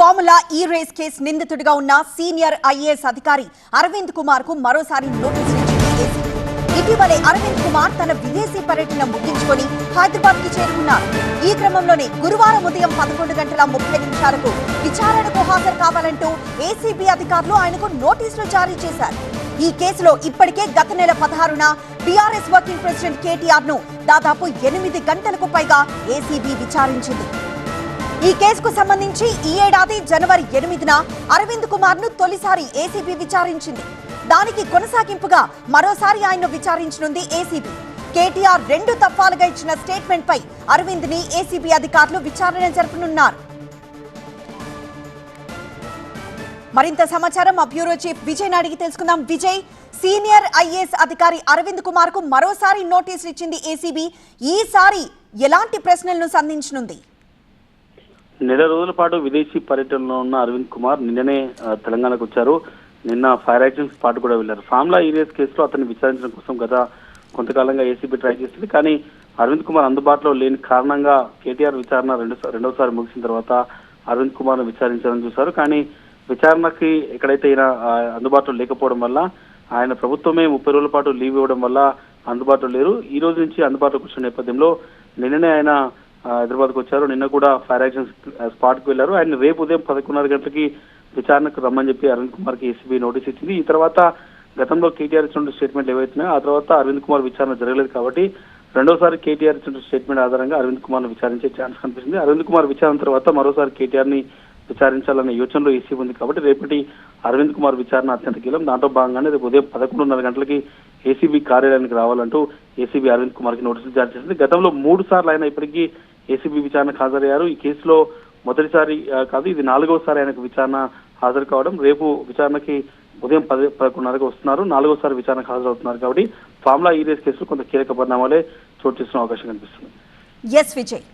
Formula ఈ race case నిందితుడిగా ఉన్న సీనియర్ ఐఏఎస్ అధికారి అరవింద్ కుమార్కు మరోసారి నోటీసులు ఇటీవలే అరవింద్ కుమార్ తన విదేశీ పర్యటన ముగించుకొని హైదరాబాద్కు చేరుకున్నారు. ఈ క్రమంలోనే గురువారం ఉదయం పదకొండు గంటల ముప్పై నిమిషాలకు విచారణకు హాజరు కావాలంటూ ఏసీబీ అధికారులు ఆయనకు నోటీసులు జారీ చేశారు. ఈ కేసులో ఇప్పటికే గత నెల పదహారున బీఆర్ఎస్ వర్కింగ్ ప్రెసిడెంట్ కేటీఆర్ను దాదాపు ఎనిమిది గంటలకు పైగా ఏసీబీ విచారించింది. ఈ కేసుకు సంబంధించి ఈ ఏడాది జనవరి ఎనిమిదిన అరవింద్ కుమార్ను తొలిసారి ఏసీబీ విచారించింది. దానికి కొనసాగింపుగా మరోసారి ఆయన్ను విచారించనుంది ఏసీబీ కేటీఆర్ రెండు తప్పాలుగా ఇచ్చిన స్టేట్మెంట్ పై అరవింద్ని ఏసీబీ అధికారులు విచారణ జరపనున్నారు. మరింత సమాచారం మా బ్యూరో చీఫ్ విజయ్ అడిగి తెలుసుకుందాం. విజయ్ సీనియర్ ఐఏఎస్ అధికారి అరవింద్ కుమార్కు మరోసారి నోటీసులు ఇచ్చింది ఏసీబీ ఈసారి ఎలాంటి ప్రశ్నలను సంధించనుంది? నెల రోజుల పాటు విదేశీ పర్యటనలో ఉన్న అరవింద్ కుమార్ నిన్ననే తెలంగాణకు వచ్చారు. నిన్న ఫైర్ యాక్షన్స్ పాటు కూడా వెళ్ళారు ఫామ్లా ఈరియస్ కేసులో అతన్ని విచారించడం కోసం గత కొంతకాలంగా ఏసీబీ ట్రై చేస్తుంది కానీ అరవింద్ కుమార్ అందుబాటులో లేని కారణంగా కేటీఆర్ విచారణ రెండు రెండోసారి ముగిసిన తర్వాత అరవింద్ కుమార్ విచారించాలని చూశారు. కానీ విచారణకి ఎక్కడైతే ఈయన అందుబాటులో లేకపోవడం వల్ల ఆయన ప్రభుత్వమే ముప్పై రోజుల పాటు లీవ్ ఇవ్వడం వల్ల అందుబాటులో లేరు. ఈ రోజు నుంచి అందుబాటులోకి వచ్చిన నేపథ్యంలో నిన్ననే ఆయన హైదరాబాద్కు వచ్చారు. నిన్న కూడా ఫైర్ యాక్షన్ స్పాట్కు వెళ్ళారు ఆయన రేపు ఉదయం పదకొండున్నర గంటలకి విచారణకు రమ్మని చెప్పి అరవింద్ కుమార్కి ఏసీబీ నోటీస్ ఇచ్చింది. ఈ తర్వాత గతంలో కేటీఆర్ ఇచ్చిన స్టేట్మెంట్ ఏవైతున్నాయో ఆ తర్వాత అరవింద్ కుమార్ విచారణ జరగలేదు కాబట్టి రెండోసారి కేటీఆర్ ఇచ్చిన స్టేట్మెంట్ ఆధారంగా అరవింద్ కుమార్ను విచారించే ఛాన్స్ కనిపిస్తుంది. అరవింద్ కుమార్ విచారణ తర్వాత మరోసారి కేటీఆర్ని విచారించాలనే యోచనలో ఏసీ ఉంది కాబట్టి రేపటి అరవింద్ కుమార్ విచారణ అత్యంత కీలం దాంట్లో భాగంగానే రేపు ఉదయం పదకొండున్నర గంటలకి ఏసీబీ కార్యాలయానికి రావాలంటూ ఏసీబీ అరవింద్ కుమార్కి నోటీసులు జారీ చేసింది. గతంలో మూడు సార్లు ఆయన ఇప్పటికీ ఏసీబీ విచారణకు హాజరయ్యారు. ఈ కేసులో మొదటిసారి కాదు ఇది నాలుగోసారి ఆయనకు విచారణ హాజరు కావడం. రేపు విచారణకి ఉదయం పది పదకొండున్నరకు వస్తున్నారు. నాలుగోసారి విచారణకు హాజరవుతున్నారు కాబట్టి ఫామ్లా ఈ రేస్ కేసులో కొంత కీలక పరిణామాలే చోటు చేసుకునే అవకాశం కనిపిస్తుంది. ఎస్ విజయ్.